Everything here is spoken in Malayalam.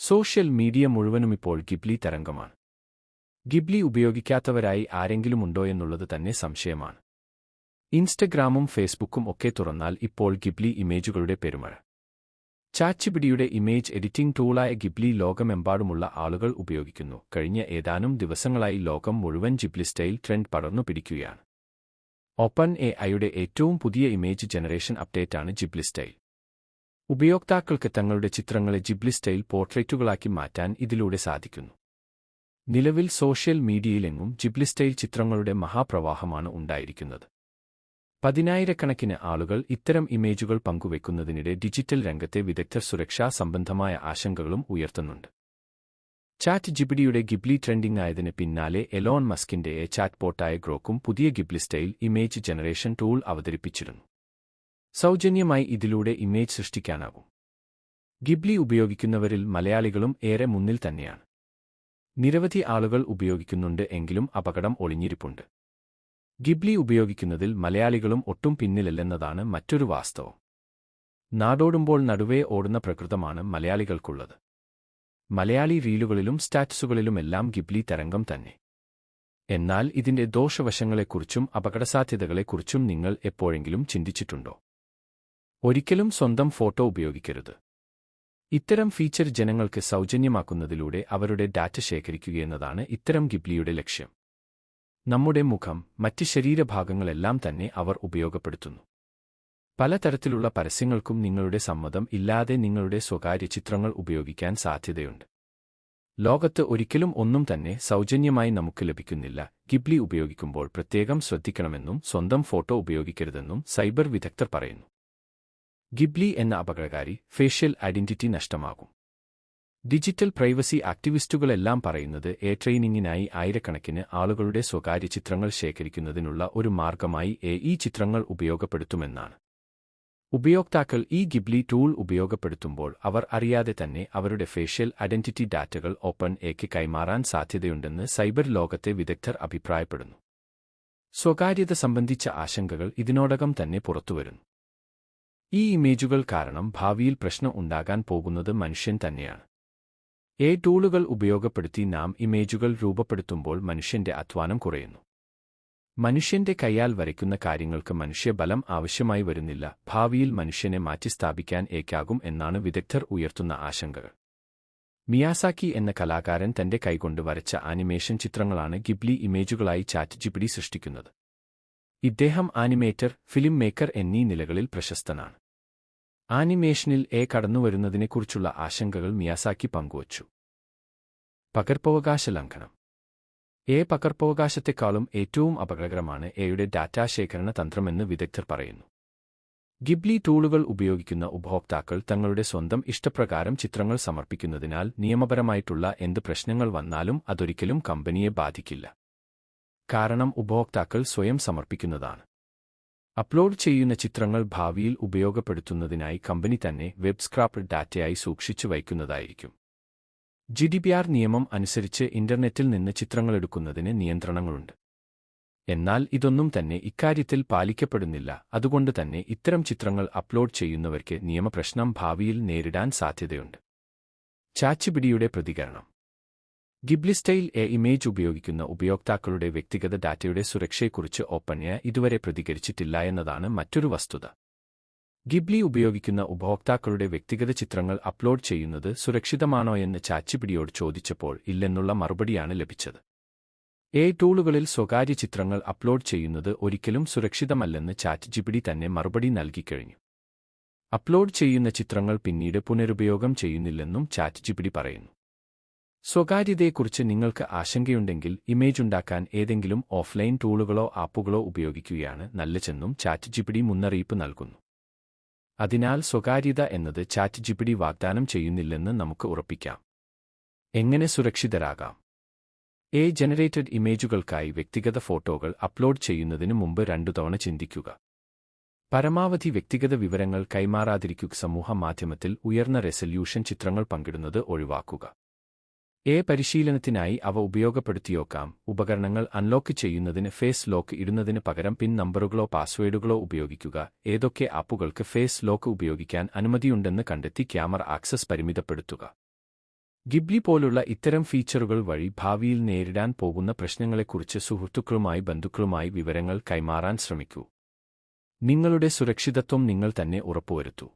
സോഷ്യൽ മീഡിയ മുഴുവനും ഇപ്പോൾ ഗിബ്ലി തരംഗമാണ്. ഗിബ്ലി ഉപയോഗിക്കാത്തവരായി ആരെങ്കിലുമുണ്ടോയെന്നുള്ളത് തന്നെ സംശയമാണ്. ഇൻസ്റ്റഗ്രാമും ഫേസ്ബുക്കും ഒക്കെ തുറന്നാൽ ഇപ്പോൾ ഗിബ്ലി ഇമേജുകളുടെ പെരുമഴ. ചാച്ചിപിടിയുടെ ഇമേജ് എഡിറ്റിംഗ് ടൂളായ ഗിബ്ലി ലോകമെമ്പാടുമുള്ള ആളുകൾ ഉപയോഗിക്കുന്നു. കഴിഞ്ഞ ഏതാനും ദിവസങ്ങളായി ലോകം മുഴുവൻ ജിബ്ലി സ്റ്റൈൽ ട്രെൻഡ് പടർന്നു പിടിക്കുകയാണ്. ഓപ്പൺ എ ഐയുടെ ഏറ്റവും പുതിയ ഇമേജ് ജനറേഷൻ അപ്ഡേറ്റാണ് ജിബ്ലി സ്റ്റൈൽ. ഉപയോക്താക്കൾക്ക് തങ്ങളുടെ ചിത്രങ്ങളെ ജിബ്ലി സ്റ്റൈൽ പോർട്രേറ്റുകളാക്കി മാറ്റാൻ ഇതിലൂടെ സാധിക്കുന്നു. നിലവിൽ സോഷ്യൽ മീഡിയയിലെങ്ങും ജിബ്ലി സ്റ്റൈൽ ചിത്രങ്ങളുടെ മഹാപ്രവാഹമാണ് ഉണ്ടായിരിക്കുന്നത്. പതിനായിരക്കണക്കിന് ആളുകൾ ഇത്തരം ഇമേജുകൾ പങ്കുവെക്കുന്നതിനിടെ ഡിജിറ്റൽ രംഗത്തെ വിദഗ്ധർ സുരക്ഷാ സംബന്ധമായ ആശങ്കകളും ഉയർത്തുന്നുണ്ട്. ചാറ്റ് ജിബിഡിയുടെ ഗിബ്ലി ട്രെൻഡിംഗ് ആയതിന് പിന്നാലെ എലോൺ മസ്കിന്റെ ചാറ്റ് പോട്ടായ ഗ്രോക്കും പുതിയ Ghibli style image generation tool അവതരിപ്പിച്ചിരുന്നു. സൗജന്യമായി ഇതിലൂടെ ഇമേജ് സൃഷ്ടിക്കാനാകും ഗിബ്ലി ഉപയോഗിക്കുന്നവരിൽ മലയാളികളും ഏറെ മുന്നിൽ തന്നെയാണ്. നിരവധി ആളുകൾ ഉപയോഗിക്കുന്നുണ്ട് എങ്കിലും അപകടം ഒളിഞ്ഞിരിപ്പുണ്ട്. ഗിബ്ലി ഉപയോഗിക്കുന്നതിൽ മലയാളികളും ഒട്ടും പിന്നിലല്ലെന്നതാണ് മറ്റൊരു വാസ്തവം. നാടോടുമ്പോൾ നടുവേ ഓടുന്ന പ്രകൃതമാണ് മലയാളികൾക്കുള്ളത്. മലയാളി റീലുകളിലും സ്റ്റാറ്റസുകളിലുമെല്ലാം ഗിബ്ലി തരംഗം തന്നെ. എന്നാൽ ഇതിന്റെ ദോഷവശങ്ങളെക്കുറിച്ചും അപകടസാധ്യതകളെക്കുറിച്ചും നിങ്ങൾ എപ്പോഴെങ്കിലും ചിന്തിച്ചിട്ടുണ്ടോ? ഒരിക്കലും സ്വന്തം ഫോട്ടോ ഉപയോഗിക്കരുത്. ഇത്തരം ഫീച്ചർ ജനങ്ങൾക്ക് സൗജന്യമാക്കുന്നതിലൂടെ അവരുടെ ഡാറ്റ ശേഖരിക്കുകയെന്നതാണ് ഇത്തരം ഗിബ്ലിയുടെ ലക്ഷ്യം. നമ്മുടെ മുഖം മറ്റ് ശരീരഭാഗങ്ങളെല്ലാം തന്നെ അവർ ഉപയോഗപ്പെടുത്തുന്നു. പലതരത്തിലുള്ള പരസ്യങ്ങൾക്കും നിങ്ങളുടെ സമ്മതം ഇല്ലാതെ നിങ്ങളുടെ സ്വകാര്യ ചിത്രങ്ങൾ ഉപയോഗിക്കാൻ സാധ്യതയുണ്ട്. ലോകത്ത് ഒരിക്കലും ഒന്നും തന്നെ സൗജന്യമായി നമുക്ക് ലഭിക്കുന്നില്ല. ഗിബ്ലി ഉപയോഗിക്കുമ്പോൾ പ്രത്യേകം ശ്രദ്ധിക്കണമെന്നും സ്വന്തം ഫോട്ടോ ഉപയോഗിക്കരുതെന്നും സൈബർ വിദഗ്ധർ പറയുന്നു. ഗിബ്ലി എന്ന അപകടകാരി ഫേഷ്യൽ ഐഡന്റിറ്റി നഷ്ടമാകും. ഡിജിറ്റൽ പ്രൈവസി ആക്ടിവിസ്റ്റുകളെല്ലാം പറയുന്നത് എ ട്രെയിനിങ്ങിനായി ആയിരക്കണക്കിന് ആളുകളുടെ സ്വകാര്യ ചിത്രങ്ങൾ ശേഖരിക്കുന്നതിനുള്ള ഒരു മാർഗമായി എ ഈ ചിത്രങ്ങൾ ഉപയോഗപ്പെടുത്തുമെന്നാണ്. ഉപയോക്താക്കൾ ഈ ഗിബ്ലി ടൂൾ ഉപയോഗപ്പെടുത്തുമ്പോൾ അവർ അറിയാതെ തന്നെ അവരുടെ ഫേഷ്യൽ ഐഡന്റിറ്റി ഡാറ്റകൾ ഓപ്പൺ എക്ക് കൈമാറാൻ സാധ്യതയുണ്ടെന്ന് സൈബർ ലോകത്തെ വിദഗ്ധർ അഭിപ്രായപ്പെടുന്നു. സ്വകാര്യത സംബന്ധിച്ച ആശങ്കകൾ ഇതിനോടകം തന്നെ പുറത്തുവരുന്നു. ഈ ഇമേജുകൾ കാരണം ഭാവിയിൽ പ്രശ്നം ഉണ്ടാകാൻ പോകുന്നത് മനുഷ്യൻ തന്നെയാണ്. എ ടൂളുകൾ ഉപയോഗപ്പെടുത്തി നാം ഇമേജുകൾ രൂപപ്പെടുത്തുമ്പോൾ മനുഷ്യന്റെ അധ്വാനം കുറയുന്നു. മനുഷ്യന്റെ കൈയാൽ വരയ്ക്കുന്ന കാര്യങ്ങൾക്ക് മനുഷ്യബലം ആവശ്യമായി വരുന്നില്ല. ഭാവിയിൽ മനുഷ്യനെ മാറ്റിസ്ഥാപിക്കാൻ ഏക്കാകും എന്നാണ് വിദഗ്ധർ ഉയർത്തുന്ന ആശങ്കകൾ. മിയാസാക്കി എന്ന കലാകാരൻ തന്റെ കൈകൊണ്ട് വരച്ച ആനിമേഷൻ ചിത്രങ്ങളാണ് ഗിബ്ലി ഇമേജുകളായി ചാറ്റ് ജിപിഡി സൃഷ്ടിക്കുന്നത്. ഇദ്ദേഹം ആനിമേറ്റർ ഫിലിം മേക്കർ എന്നീ നിലകളിൽ പ്രശസ്തനാണ്. ആനിമേഷനിൽ എ കടന്നുവരുന്നതിനെക്കുറിച്ചുള്ള ആശങ്കകൾ മിയാസാക്കി പങ്കുവച്ചു. പകർപ്പവകാശ ലംഘനം എ പകർപ്പവകാശത്തെക്കാളും ഏറ്റവും അപകടകരമാണ് എയുടെ ഡാറ്റാ ശേഖരണ തന്ത്രമെന്ന് വിദഗ്ധർ പറയുന്നു. ഗിബ്ലി ടൂളുകൾ ഉപയോഗിക്കുന്ന ഉപഭോക്താക്കൾ തങ്ങളുടെ സ്വന്തം ഇഷ്ടപ്രകാരം ചിത്രങ്ങൾ സമർപ്പിക്കുന്നതിനാൽ നിയമപരമായിട്ടുള്ള എന്ത് പ്രശ്നങ്ങൾ വന്നാലും അതൊരിക്കലും കമ്പനിയെ ബാധിക്കില്ല. കാരണം ഉപഭോക്താക്കൾ സ്വയം സമർപ്പിക്കുന്നതാണ്. അപ്ലോഡ് ചെയ്യുന്ന ചിത്രങ്ങൾ ഭാവിയിൽ ഉപയോഗപ്പെടുത്തുന്നതിനായി കമ്പനി തന്നെ വെബ് സ്ക്രാപ്പ് ഡാറ്റയായി സൂക്ഷിച്ചു വയ്ക്കുന്നതായിരിക്കും. ജി ഡി പി ആർ നിയമം അനുസരിച്ച് ഇന്റർനെറ്റിൽ നിന്ന് ചിത്രങ്ങളെടുക്കുന്നതിന് നിയന്ത്രണങ്ങളുണ്ട്. എന്നാൽ ഇതൊന്നും തന്നെ ഇക്കാര്യത്തിൽ പാലിക്കപ്പെടുന്നില്ല. അതുകൊണ്ട് തന്നെ ഇത്തരം ചിത്രങ്ങൾ അപ്ലോഡ് ചെയ്യുന്നവർക്ക് നിയമപ്രശ്നം ഭാവിയിൽ നേരിടാൻ സാധ്യതയുണ്ട്. ചാച്ചുപിടിയുടെ പ്രതികരണം. ഗിബ്ലി സ്റ്റൈൽ എ ഇമേജ് ഉപയോഗിക്കുന്ന ഉപയോക്താക്കളുടെ വ്യക്തിഗത ഡാറ്റയുടെ സുരക്ഷയെക്കുറിച്ച് ഓപ്പൺയ ഇതുവരെ പ്രതികരിച്ചിട്ടില്ല എന്നതാണ് മറ്റൊരു വസ്തുത. ഗിബ്ലി ഉപയോഗിക്കുന്ന ഉപഭോക്താക്കളുടെ വ്യക്തിഗത ചിത്രങ്ങൾ അപ്ലോഡ് ചെയ്യുന്നത് സുരക്ഷിതമാണോയെന്ന് ചാച്ചിപിടിയോട് ചോദിച്ചപ്പോൾ ഇല്ലെന്നുള്ള മറുപടിയാണ് ലഭിച്ചത്. എ ടൂളുകളിൽ സ്വകാര്യ ചിത്രങ്ങൾ അപ്ലോഡ് ചെയ്യുന്നത് ഒരിക്കലും സുരക്ഷിതമല്ലെന്ന് ചാറ്റ് ജിപിടി തന്നെ മറുപടി നൽകിക്കഴിഞ്ഞു അപ്ലോഡ് ചെയ്യുന്ന ചിത്രങ്ങൾ പിന്നീട് പുനരുപയോഗം ചെയ്യുന്നില്ലെന്നും ചാറ്റ് ജിപിടി പറയുന്നു. സ്വകാര്യതയെക്കുറിച്ച് നിങ്ങൾക്ക് ആശങ്കയുണ്ടെങ്കിൽ ഇമേജ് ഉണ്ടാക്കാൻ ഏതെങ്കിലും ഓഫ്ലൈൻ ടൂളുകളോ ആപ്പുകളോ ഉപയോഗിക്കുകയാണ് നല്ലതെന്നും ചാറ്റ് ജിപിഡി മുന്നറിയിപ്പ് നൽകുന്നു. അതിനാൽ സ്വകാര്യത എന്നത് ചാറ്റ് ജിപിഡി വാഗ്ദാനം ചെയ്യുന്നില്ലെന്ന് നമുക്ക് ഉറപ്പിക്കാം. എങ്ങനെ സുരക്ഷിതരാകാം? എ ജനറേറ്റഡ് ഇമേജുകൾക്കായി വ്യക്തിഗത ഫോട്ടോകൾ അപ്ലോഡ് ചെയ്യുന്നതിന് മുമ്പ് രണ്ടു തവണ ചിന്തിക്കുക. പരമാവധി വ്യക്തിഗത വിവരങ്ങൾ കൈമാറാതിരിക്കുക. സമൂഹ മാധ്യമത്തിൽ ഉയർന്ന റെസല്യൂഷൻ ചിത്രങ്ങൾ പങ്കിടുന്നത് ഒഴിവാക്കുക. എ പരിശീലനത്തിനായി അവ ഉപയോഗപ്പെടുത്തിയോക്കാം. ഉപകരണങ്ങൾ അൺലോക്ക് ചെയ്യുന്നതിന് ഫേസ് ലോക്ക് ഇടുന്നതിന് പകരം പിൻ നമ്പറുകളോ പാസ്വേഡുകളോ ഉപയോഗിക്കുക. ഏതൊക്കെ ആപ്പുകൾക്ക് ഫേസ് ലോക്ക് ഉപയോഗിക്കാൻ അനുമതിയുണ്ടെന്ന് കണ്ടെത്തി ക്യാമറ ആക്സസ് പരിമിതപ്പെടുത്തുക. ഗിബ്ലി പോലുള്ള ഇത്തരം ഫീച്ചറുകൾ വഴി ഭാവിയിൽ നേരിടാൻ പോകുന്ന പ്രശ്നങ്ങളെക്കുറിച്ച് സുഹൃത്തുക്കളുമായി ബന്ധുക്കളുമായി വിവരങ്ങൾ കൈമാറാൻ ശ്രമിക്കൂ. നിങ്ങളുടെ സുരക്ഷിതത്വം നിങ്ങൾ തന്നെ ഉറപ്പുവരുത്തൂ.